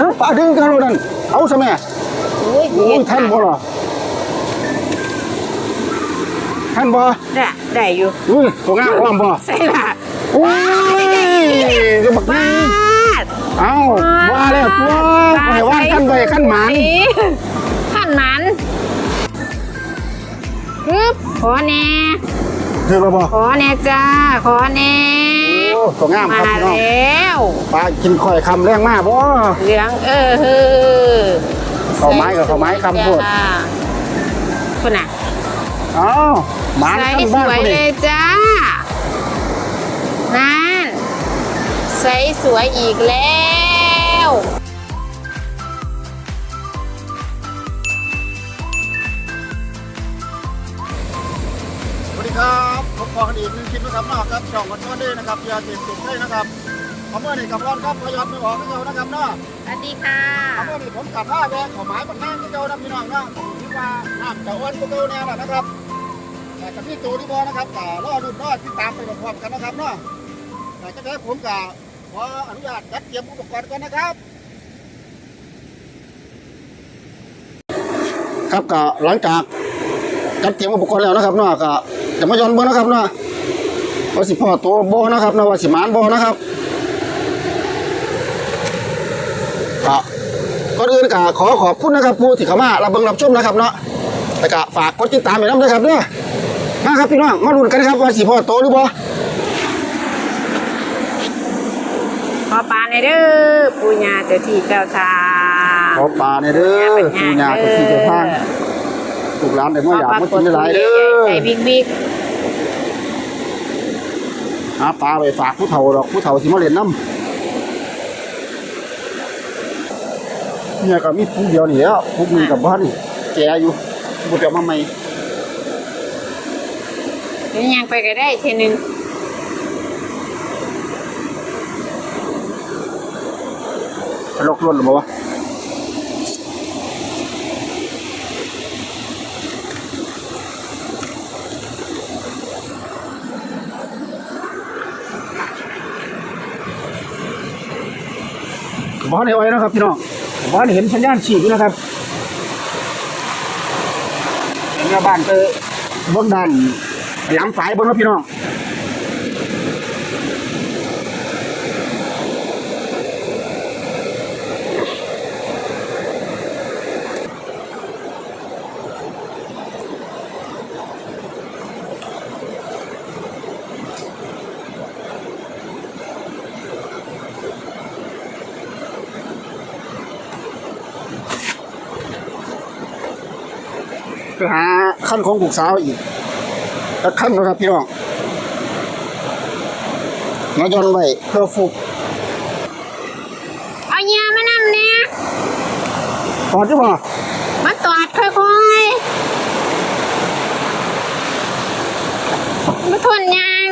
เอ้าปลาดึงกันแล้วนั่นเอาซะแม่อุ้ยโอ้ยท่านบ่ล่ะท่านบ่ได้ได้อยู่อุ้ยตัวงามความบ่ใส่ละโอ้ยจะบักบานี่ดเอ้าว่าแล้วตัวไปว่าขั้นไปขั้นหมันขั้นหมันปึ๊บขอแน่ถือมาบ่ขอแน่จ้าขอแน่โอ้ ตัวงามครับมาพี่น้องแล้วปลากินข่อยคำแรงมากบ่ เหลืองเออเฮอเข้าไม้กับเข้าไม้คำพูด จ้าคุณน่ะเอ้าหมันใส่ขั้นสบ้านวยคนเลนี้ยจ้านั่นใส่สวยอีกแล้ว ครับผมขอคดีหนึ่งคลิปนะครับนอกครับช่องวันนี้นะครับยาเสพติดใช่นะครับเอาเมื่อนี่กับร้อนครับพยอมไม่ออกไม่เอานะครับเนาะสวัสดีค่ะเอาเมื่อนี่ผมกลับมาแวะขอหมายบันนั่งที่เจ้านะพี่น้องเนาะผมคิดว่าน้ำจะอ้วนก็เจ้าแน่แหละนะครับแต่กับพี่ตูนี่บอนะครับแต่รอรุ่นรอดที่ตามไปพร้อมๆกันนะครับเนาะแต่ก็ได้ผมกับขออนุญาตจัดเตรียมอุปกรณ์ก่อนนะครับครับก็หลังจากจัดเตรียมอุปกรณ์แล้วนะครับเนาะก็ จะมาย้อนเบิ้งนะครับเนาะว่าสิพ่อตัวโบนะครับเนาะว่าสิหมานโบนะครับก็ก่อนอื่นก็ขอขอบคุณนะครับผู้ที่เข้ามารับเบิ่งรับชมนะครับเนาะแล้วก็ฝากกดติดตามให้นำด้วยครับเนาะมาครับพี่น้องมาลุ้นกันครับว่าสิพ่อโตหรือบ่ขอปลาในอยเด้อปูญาเจ้าที่เจ้าทางขอปลาเนี่ยเด้อผู้ญาติที่เจ้าทาง ลูกหลานได้มาอยากมากินหลายๆเด้อไอ้บิ๊กบิ๊กหาปลาไปฝากผู้เฒ่าดอกผู้เฒ่าสิมาเล่นน้ำเนี่ยก็มีผู้เดียวนี่แหล้วผู้หนึงกับบ้านนี่แกอยู่ผู้เดียวมาใหม่เดี๋ยวยังไปก็ได้เทนึงลกล้นหรือเปล่าวะ บ้านในอ้อยนะครับพี่น้องบ้านเห็นสัญญาณฉีกนะครับเห็นว่าบ้านเตอเบื้องด้านหลังฝายบื้องนะพี่น้อง ไปหาขั้นของผูกสาวอีกแล้วขั้นนะครับพี่น้องมาย้อนไว้เพื่อฝึกเอาเงียมานำเนี่ยก่อนที่ว่ามาตอดค่อยๆมาทนยัง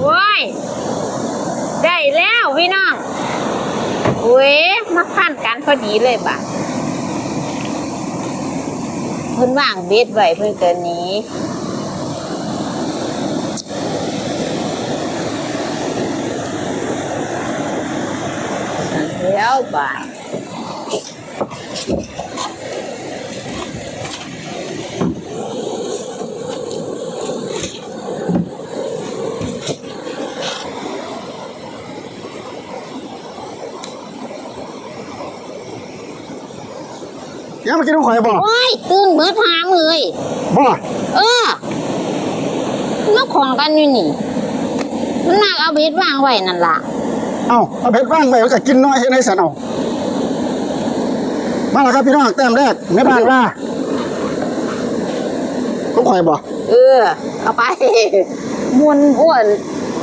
โว้ย ได้แล้วพี่น้องเว้ยมา พันกันพอดีเลยบ่ะเพิ่นว่างเบ็ดไว้เพิ่นเกินนี้แล้วบ่ะยั งมากินน้ำข่อยบ่โอ้ยตื่นเบิดหามเลยบ่เออมาของกันอยู่นี่มันนักเอาเบ็ดวางไว้นั่นล่ะเอ้าเอาเผ็ดบ้างไปแล้วก็กินน้อยให้ในสันเอามาแล้วครับพี่น้องแต้มแรกในบ้านว่าต้องข่อยบ่เออ เอาไปมวนอ้วน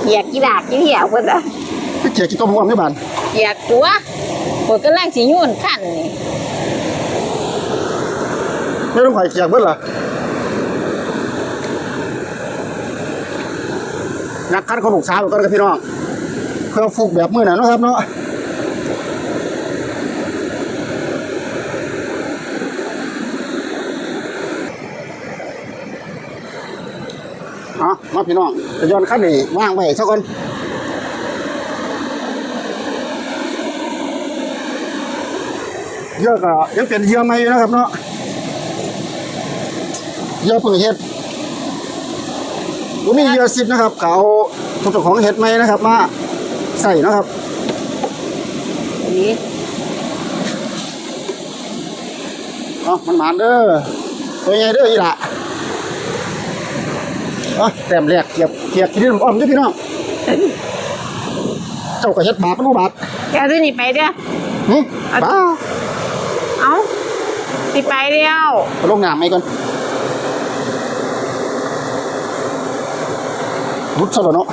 เหยียกกีดากกีเหี่ยวเพิ่นอะพี่เกียร์กินต้มหัวในบ้านเหยียกตัวปวดกำลังสิยุ่นขั้นนี่ ไม่ต้องข่อยเกียร์เบิ้ลเหรอนักคันของลูกสาวก่อนครับพี่น้องเพื่อฟุกแบบมือหนาเนะครับเนาะเอามาพี่น้องจะย้อนขั้นนี้ว่างไว้สักคนเยอะก็ยังเป็นเยื่อไม่อยู่นะครับเนาะ เยื่อเพิ่งเฮ็ดวันนี้เยอะสิบนะครับ เขาเจ้าของเห็ดไหมนะครับ มาใส่นะครับนี่เอามันหมานเด้อตัวใหญ่เด้ออีหละอะแต้มแรกเกียบเกียบที่นี่ผมอ้อมเด้วยพี่น้องเจ้าก็เฮ็ดบาปมันบ่บาปแกเอาตัวนี้ไปเด้อหึเอาบ้าเอาสิไปเดียวไปลงน้ำไหมก่อน รุดซะแล้วเนาะ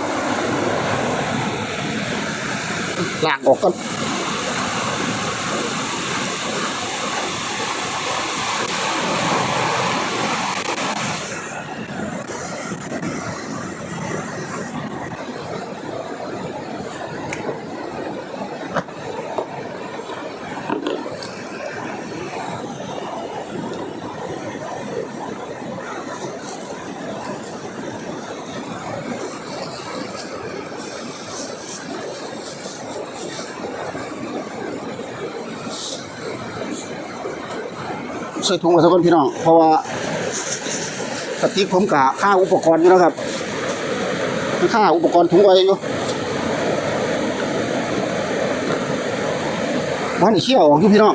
ล้างออกก่อน ใส่ถุงมาสักคนพี่น้องเพราะว่าสติ๊กผมกะค่าอุปกรณ์อยู่แล้วครับค่าอุปกรณ์ถุงไว้อยู่บ้านอีเขี้ยวออกอยู่พี่น้อง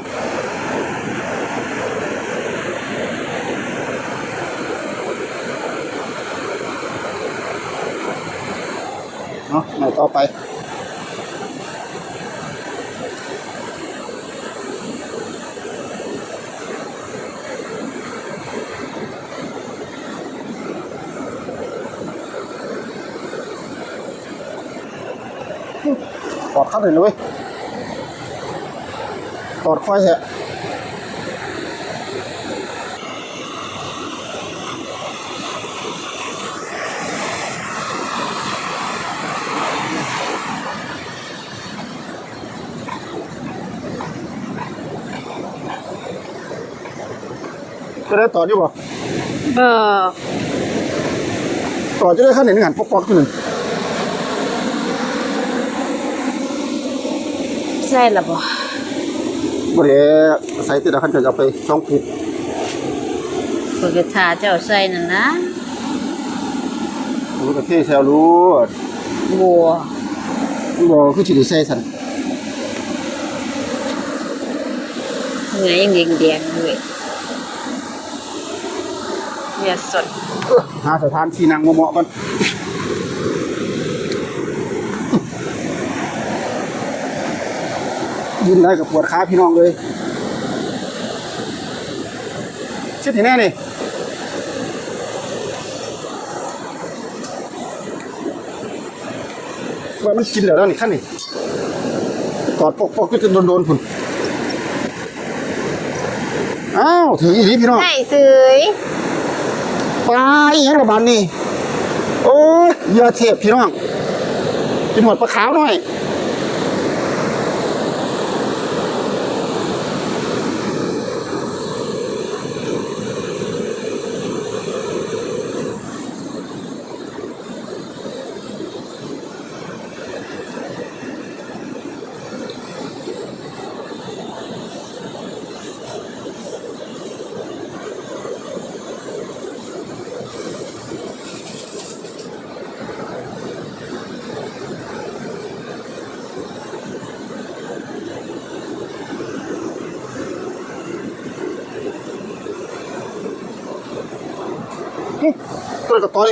เนาะมาต่อไป ข้าเลยนะเว้ยตอดค่อยแฮะจะได้ต่อดีบ่เออต่อจะได้ขั้นหนึ่งหันปอกๆตัวหนึ่ง ใช่ละบ่บ่ได้ใส่ติดแล้วขั้นจะเอาไปช่องปิดเปิดกระทาเจ้าใส่นั่นนะรู้กระเทศแซวรู้บัวบ่คือสิได้ใส่สั่นเหงื่อยังแดงๆเลยอย่าสดเอ้อหาสถานที่นั่งเหมาะๆก่อน ยืนได้กับปวดขาพี่น้องเลยเช็ดที่แน่นี่ว่ามันกินแล้วแล้วนี่ขั้นนี่กอดปอกๆก็จะโดนๆพุ่นอ้าวถึงอีหลีพี่น้องใช่เสยปลาอีหยังระบาดนี่โอ้ยเหยื่อเทพพี่น้องกินหมดปลาขาวหน่อย ตัวกับต่อ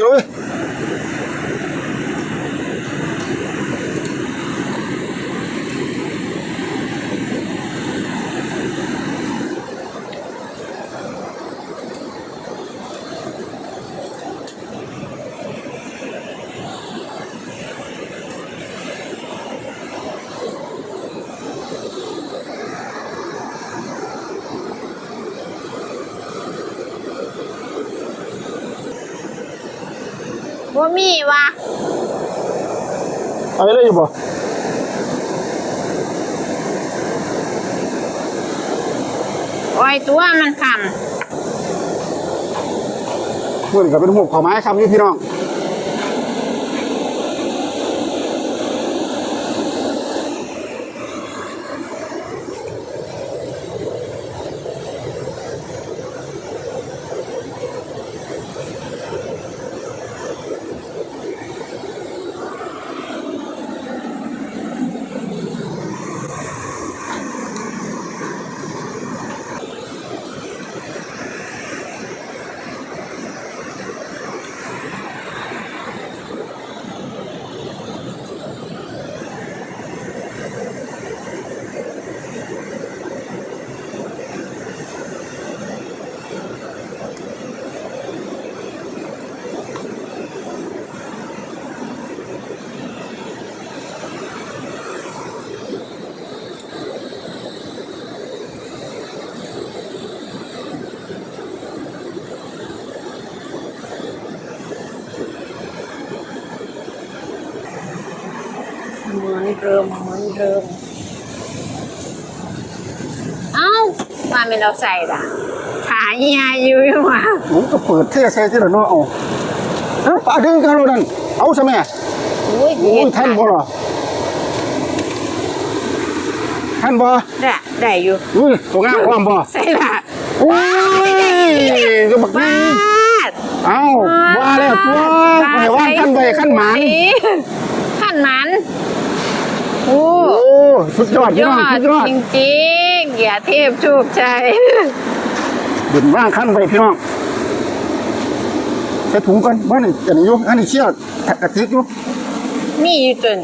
บ่มีว่ะอะไรได้อยู่บ่โอตัวมันคำ เพื่อนก็เป็นหัวขอไม้คำนี่พี่น้อง เหมือนเดิมเหมือนเดิมเอ้าว่าไม่เราใส่ละขาเฮียอยู่ยังวะผมก็เปิดเทใส่ที่ละเนาะเอาเอ้าปลาดึงกันโลนั่นเอาใช่ไหมอุ้ยโอ้ยท่านบ่หรอท่านบ่ได้ได้อยู่อุ้ยตัวงามความบ่ใส่ละโอ้ยก็บักบ้านี้ดเอ้าว่าแล้วตัวไปว่าขั้นใบขั้นหมานขั้นหมัน โอ้โอ้สุดยอดยพี่น้องอสุดดยอดจริงๆอย่าเทพถูกใจเด่นว่างขั้นใบพี่น้องใส่ถุงก่อนบ้านนี่อันนี้อยู่อันนี้เชือกกระติกอยู่มีอยู่จน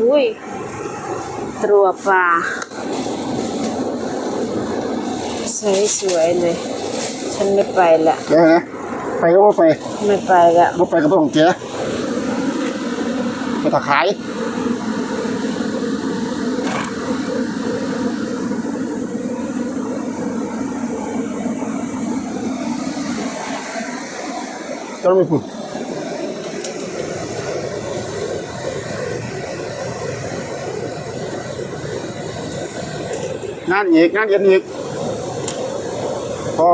อุ้ยตัวปลา สวยๆเลยฉันไม่ไปละเดี๋ยวนะไปก็บ่ไปไม่ไปละบ่ไปก็ต้องเจ๊ไปตะขายจะไม่พูดงานอีกงานเย็นอีก พอ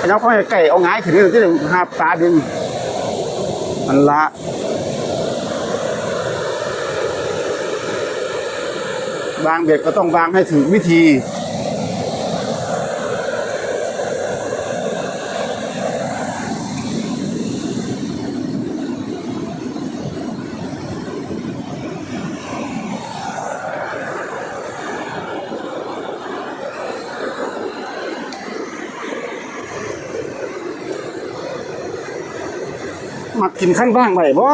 อันนั้นพ่อให้ไก่เอาง่ายขึ้นที่หนึ่งหาปลาดึงมันละวางเบ็ดก็ต้องวางให้ถึงวิธี มากินขั้นบ้างไปบ่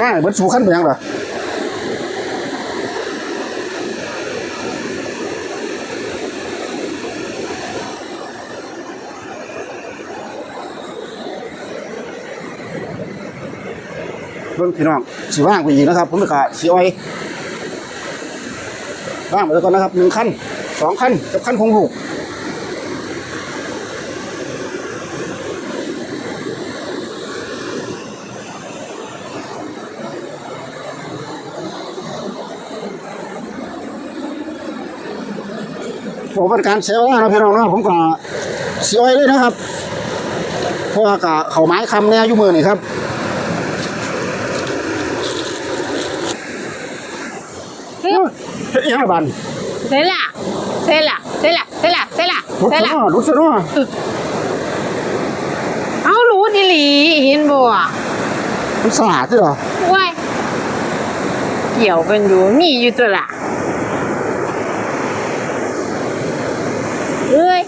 ว่าเบิดสูขั้นไปยังเหรอเบิ่งพี่น้องสิว่างไปอีกนะครับผมกะสิอ้อยว่างไปแล้วก่อนนะครับหนึ่งขั้นสองขั้นกับขั้นคงหูก ผมเป็นการเสียเวลานะพี่น้องนะผมก็เสียไว้เลยนะครับเพราะว่ากะเขาไม้คำเนี่ยอยู่มือนี่ครับเฮ้ยเฮ็ดอีหยังล่ะบันเสร็จละเสร็จละเสร็จละเสร็จละเสร็จละลุกเสร็จซะละเนาะลุกซะเนาะเอารู้ดิหลีเห็นบ่อะมันสะอาดใช่เหรอว้ายเกี่ยวกันอยู่มีอยู่ตัวละ เอ้ย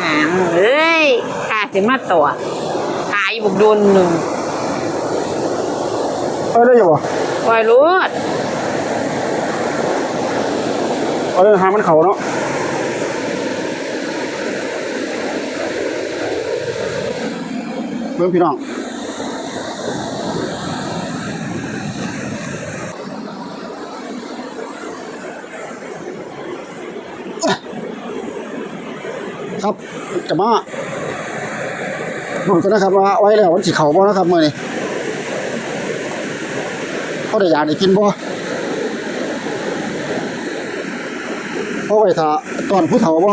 หามเอ้ยข้าสิมาตัวขายบุกโดนหนึ่งเออได้อยู่บ่ปล่อยรู้เออหามันเขาเนาะเบิ่งพี่น้องครับ จะมาดูกันนะครับว่าไว้แล้ววันสิเขาบ่นะครับมื้อนี้เขาได้อยากได้กินบ่เขาไว้ถ้าตอนผู้เฒ่าบ่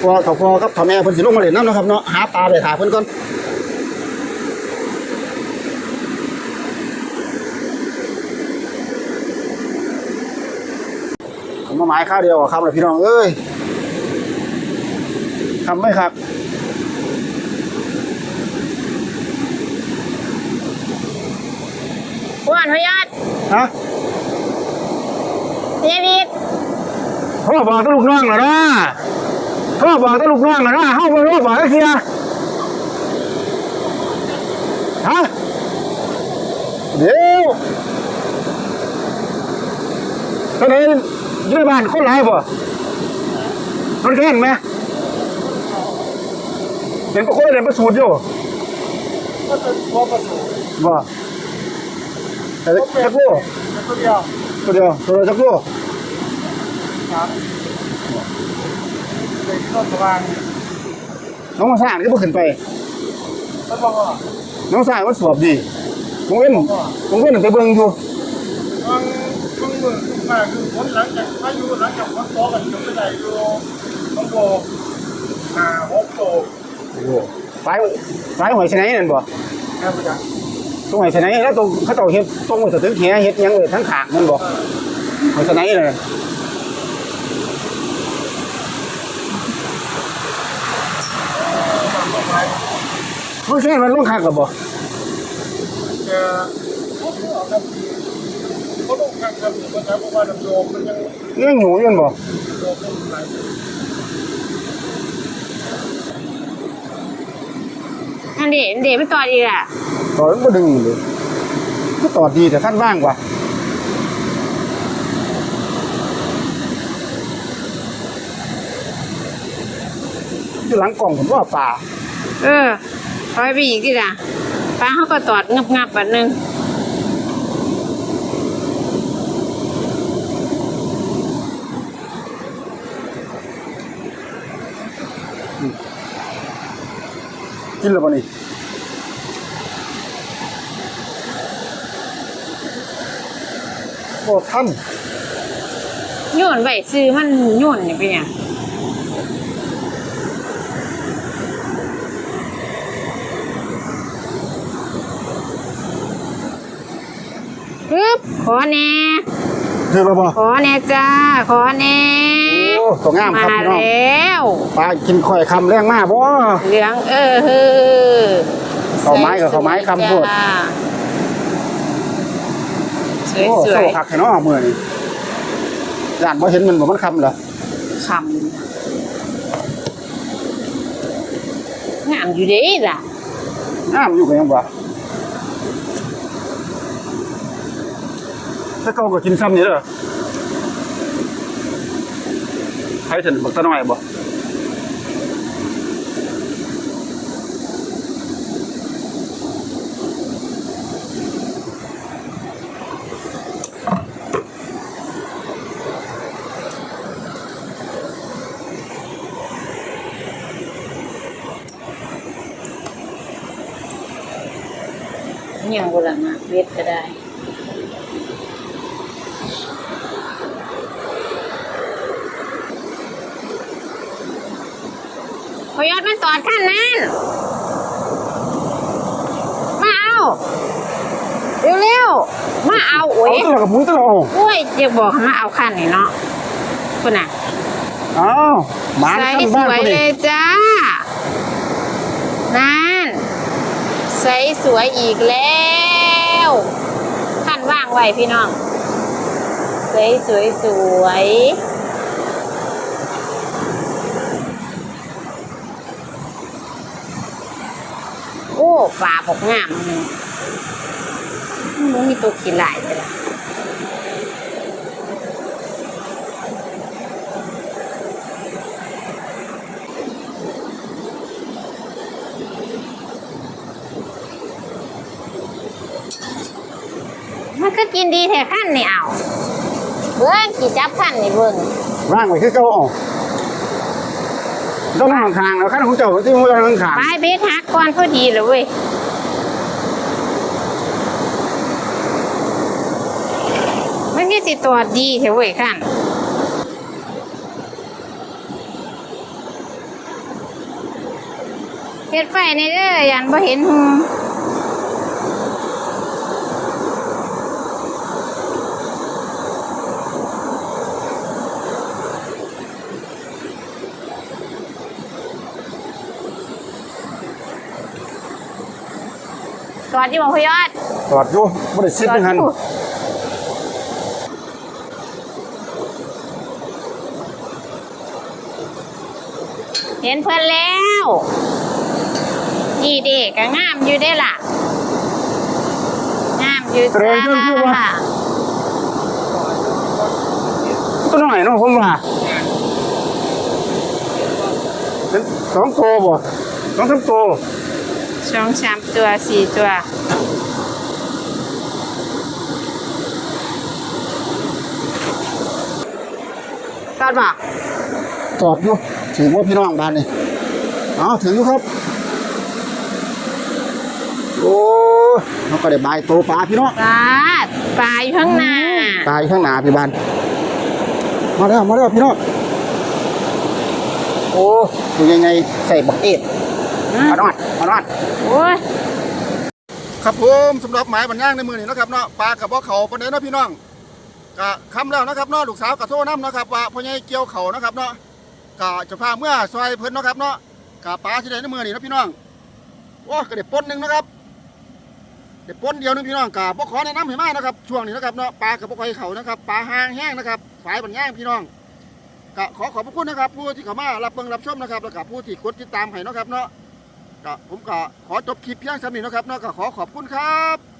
พอเขาพอครับถ้าแม่เพิ่นสิลงมาเล่นน้ำนะครับเนาะหาปลาไปหาเพิ่นก่อน มมาหมายข้าวเดียวอะครับเลยพี่น้องเอ้ยทำไหมครับอ้วนพยอดฮะเฮียพีกพ่อบอกตลูกน้องแล้วนะพ่อบอกตลูกน้องแล้วนะเฮาบ่รู้บอกให้เสียฮะเดี๋ยวตอนนี้ อยู่ในบ้านคนหลายบ่มันแค่นไหมเห็นปะคนเห็นประสูตรอยู่ก็เป็นพอประสูติบ่แต่จักโลตัวเดียวตัวเดียวตัวเดียวจักโลครับเป็นข้อสว่างน้องมาสร้างก็บ่ขึ้นไปนบอกว่าน้องสร้างมันสวบดีผมเว้นผมเว้นไปเบิ่งอยู่ มืองขึ้นมาคือฝนหลังจากพายุหลังจากฝนตกกันจนไม่ได้ดูต้องโบหาหกโตโอ้โหไฟไฟหอยชนะนั่นบ่แค่ประจักษ์ตรงหอยชนะแล้วตรงเขาเจ้าเฮ็ดตรงสะตึกแหเฮ็ดหยังเลยทั้งขางมันบ่หอยชนะนั่นเขาแค่มันลงคักกับบ่จะพบออกกันทีเขาต้องการทำอยู่ประจำเพราะว่าน้ำโยมมันยังยังอยู่อยันบ่โยมเป็นหลายอันเดอันเดไม่ต่ออีกอะตอนมันบ่ดึงเลยก็ตอดดีแต่ขั้นว่างกว่าอยู่หลังกล่องผมว่าป่า เออปล่อยไปอีกดิล่ะป้าเขาก็ตอดงับงับๆแบบนึง กินแล้วบ่นี่บ่ทันโยนไว้ซื้อมันโยนนี่เป็นหยังปึ๊บขอแน่คือแล้วบ่ขอแน่จ้า ขอแน่โอ้ ตัวงามครับมาพี่น้องแล้วปลากินข่อยคำแรงมากบ่เหลืองเออเฮอข้าวไม้กับข้าวไม้คำพูดสวยโอ้สวโซ่ยคักแค่น้อมื้อนี้ย่านบ่เห็นมันบ่มันคำเหรอคำงามอยู่เด้ล่ะงามอยู่ก็ยังบ่ถ้าเก่าก็กินซ้ำนี่เด้อ ใครถึงบักตะน้อยบ่ยังโบราณมาเวทก็ได้ พยอดมันตอดขั้นนั้น มาเอา เร็วๆ มา เอาโอ้เอายตัวกับมุ้งตัวเอาโอ้ยจะบอกให้มาเอาขั้นนี่เนาะคุณน่ะอ้าวหมาใส่ขั้นสบ้านวยกูเลนี่ยจ้านั่นใส่สวยอีกแล้วขั้นว่างไว้พี่น้องใส่สวยสวยโอ้ปลาบอกงามเลยมันมีตัวขี้หลายเลยล่ะ ก็กินดีแท้ขั้นนี่เอาเบิ้งกี่จับขั้นนี่เบิ้งร่างไว้คือเก่าเอาต้องนั่งข้างๆแล้วขั้นของเจ้าที่มันต้องนั่งข้างปลายเบ็ดหักก่อนพอดีเลยเว้ยมันก็สิตัวดีแท้เว้ยขั้นเฮ็ดไฟในเด้อยันบ่เห็นหุ งสวัสดีบ่พยอดตอดอยู่บ่ได้ซิดจังหันเห็นเพิ่นแล้วนี่เด็กก็งามอยู่ได้ล่ะ งามอยู่จ้าตัวน้อยเนาะผมว่าเป็นสองตัวบ่สองสามตัวสองสามตัวสี่ตัว ตอดบ่ตอดอยู่ถึงว่าพี่น้องบ้านนี่เอาถึงอยู่ครับ โอ้เขาก็ได้บายโตปลาพี่น้องปลาปลาอยู่ข้างหน้าตายข้างหน้าพี่บ้านมาแล้วมาแล้วพี่น้องโอ้ดูยังไงใส่บักเอ็ดมาดอดมาดอดโอ้ยครับผมสำหรับหมายบันย่างในมือนี่นะครับเนาะปลากับบ่เขาประเด็นเนาะพี่น้อง กะคำแล้วนะครับเนาะลูกสาวกับโทษน้ำนะครับว่าพ่อใหญ่เกี่ยวเขานะครับเนาะกะจะพาเมื่อซอยเพิ่นนะครับเนาะกะปลาที่ได้ในมือนี่นะพี่น้องโอ้ก็ได้ปนหนึ่งนะครับได้ปนเดียวนึงพี่น้องกะบ่ขอแนะนำให้มากนะครับช่วงนี้นะครับเนาะปลากับบ่ค่อยเขานะครับปลาหางแห้งนะครับฝายบันย่างพี่น้องกะขอขอบพระคุณนะครับ ผู้ที่เข้ามารับเบิ่งรับชมนะครับแล้วก็ผู้ที่กดติดตามให้นะครับเนาะก็ผมก็ขอจบคลิปเพียงสำนี้นะครับเนาะก็ขอขอบคุณครับ